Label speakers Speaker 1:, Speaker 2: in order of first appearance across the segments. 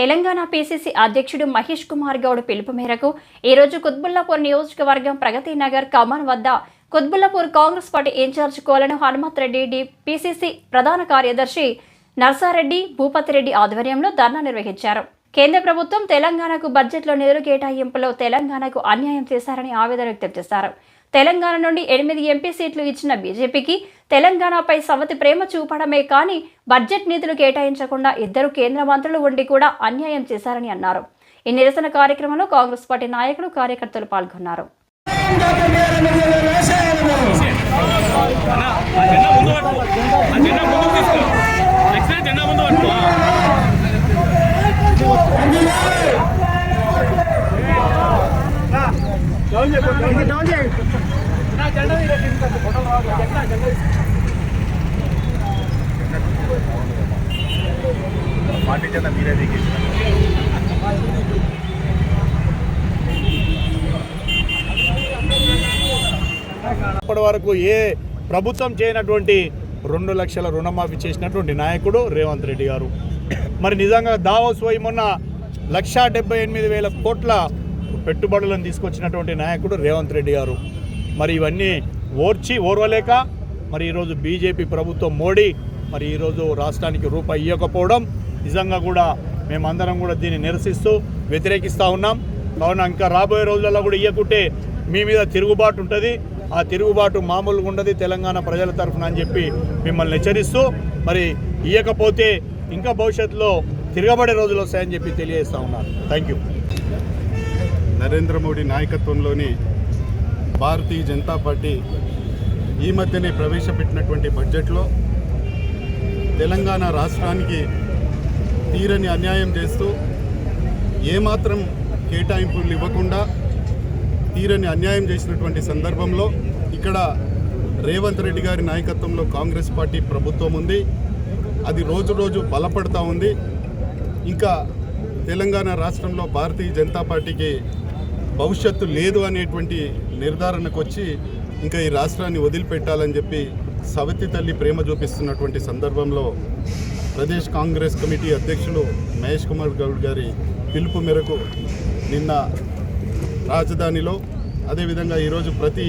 Speaker 1: Telangana PCC అధ్యక్షుడు మహేష్ కుమార్ గౌడ్ పిలుపు మేరకు ఈరోజు కుత్బుల్లాపూర్ నియోజకవర్గం ప్రగతి నగర్ కమాన్ వద్ద Quthbullapur Congress party in-charge Kolanu Hanumanth Reddy D PCC ప్రధాన కార్యదర్శి నర్సారెడ్డి భూపతిరెడ్డి ఆధ్వర్యంలో ధర్నా నిర్వహించారు. కేంద్ర ప్రభుత్వం తెలంగాణకు బడ్జెట్లో నిధులు కేటాయింపులో తెలంగాణకు అన్యాయం చేశారని ఆవేదన వ్యక్తం చేశారు. తెలంగాణ నుండి ఎనిమిది ఎంపీ సీట్లు ఇచ్చిన బీజేపీకి తెలంగాణపై సవతి ప్రేమ చూపడమే కానీ బడ్జెట్ నిధులు కేటాయించకుండా ఇద్దరు కేంద్ర మంత్రులు ఉండి కూడా అన్యాయం చేశారని అన్నారు. ఈ నిరసన కార్యక్రమంలో కాంగ్రెస్ పార్టీ నాయకులు కార్యకర్తలు పాల్గొన్నారు
Speaker 2: అన్న, ఆ జెండా ముందు పట్టుకో ఆ జెండా ముందు తీసుకో నెక్స్ట్ జెండా ముందు పట్టుకో
Speaker 3: పార్టీ మీరే వరకు ఏ ప్రభుత్వం చేయనటువంటి రెండు లక్షల రుణమాఫీ చేసినటువంటి నాయకుడు రేవంత్ రెడ్డి గారు. మరి నిజంగా దావోస్ పోయి మొన్న లక్షా డెబ్బై ఎనిమిది వేల కోట్ల పెట్టుబడులను తీసుకొచ్చినటువంటి నాయకుడు రేవంత్ రెడ్డి గారు. మరి ఇవన్నీ ఓర్చి ఓర్వలేక మరి ఈరోజు బీజేపీ ప్రభుత్వం మోడీ మరి ఈరోజు రాష్ట్రానికి రూపాయి ఇవ్వకపోవడం నిజంగా కూడా మేమందరం కూడా దీన్ని నిరసిస్తూ వ్యతిరేకిస్తూ ఉన్నాం. కావున ఇంకా రాబోయే రోజులలో కూడా ఇవ్వకుంటే మీ మీద తిరుగుబాటు ఉంటుంది. ఆ తిరుగుబాటు మామూలుగా ఉండదు తెలంగాణ ప్రజల తరఫున అని చెప్పి మిమ్మల్ని హెచ్చరిస్తూ మరి ఇవ్వకపోతే ఇంకా భవిష్యత్తులో తిరగబడే రోజులు వస్తాయని చెప్పి తెలియజేస్తూ ఉన్నారు థ్యాంక్ యూ
Speaker 4: నరేంద్ర మోడీ నాయకత్వంలోని భారతీయ జనతా పార్టీ ఈ మధ్యనే ప్రవేశపెట్టినటువంటి బడ్జెట్లో తెలంగాణ రాష్ట్రానికి తీరని అన్యాయం చేస్తూ ఏమాత్రం కేటాయింపులు ఇవ్వకుండా తీరని అన్యాయం చేసినటువంటి సందర్భంలో ఇక్కడ రేవంత్ రెడ్డి గారి నాయకత్వంలో కాంగ్రెస్ పార్టీ ప్రభుత్వం ఉంది. అది రోజు రోజు బలపడతా ఉంది. ఇంకా తెలంగాణ రాష్ట్రంలో భారతీయ జనతా పార్టీకి భవిష్యత్తు లేదు అనేటువంటి నిర్ధారణకు వచ్చి ఇంకా ఈ రాష్ట్రాన్ని వదిలిపెట్టాలని చెప్పి సవతి తల్లి ప్రేమ చూపిస్తున్నటువంటి సందర్భంలో ప్రదేశ్ కాంగ్రెస్ కమిటీ అధ్యక్షులు మహేష్ కుమార్ గౌడ్ గారి పిలుపు మేరకు నిన్న రాజధానిలో అదేవిధంగా ఈరోజు ప్రతి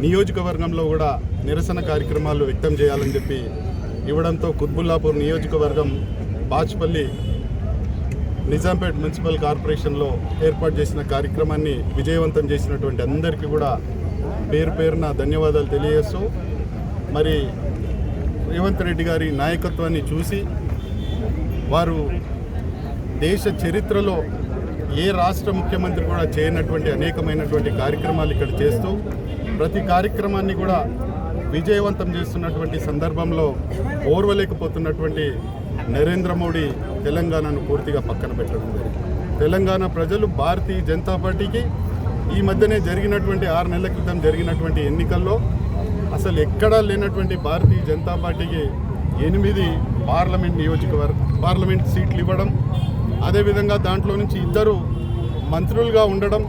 Speaker 4: నియోజకవర్గంలో కూడా నిరసన కార్యక్రమాలు వ్యక్తం చేయాలని చెప్పి ఇవ్వడంతో కుత్బుల్లాపూర్ నియోజకవర్గం బాచ్పల్లి నిజాంపేట్ మున్సిపల్ కార్పొరేషన్లో ఏర్పాటు చేసిన కార్యక్రమాన్ని విజయవంతం చేసినటువంటి అందరికీ కూడా పేరు పేరున ధన్యవాదాలు తెలియజేస్తూ మరి రేవంత్ రెడ్డి గారి నాయకత్వాన్ని చూసి వారు దేశ చరిత్రలో ఏ రాష్ట్ర ముఖ్యమంత్రి కూడా చేయనటువంటి అనేకమైనటువంటి కార్యక్రమాలు ఇక్కడ చేస్తూ ప్రతి కార్యక్రమాన్ని కూడా విజయవంతం చేస్తున్నటువంటి సందర్భంలో ఓర్వలేకపోతున్నటువంటి నరేంద్ర మోడీ తెలంగాణను పూర్తిగా పక్కన పెట్టడం జరిగింది. తెలంగాణ ప్రజలు భారతీయ జనతా పార్టీకి ఈ మధ్యనే జరిగినటువంటి ఆరు నెలల క్రితం జరిగినటువంటి ఎన్నికల్లో అసలు ఎక్కడా లేనటువంటి భారతీయ జనతా పార్టీకి ఎనిమిది పార్లమెంట్ నియోజకవర్గ పార్లమెంట్ సీట్లు ఇవ్వడం అదేవిధంగా దాంట్లో నుంచి ఇద్దరు మంత్రులుగా ఉండడం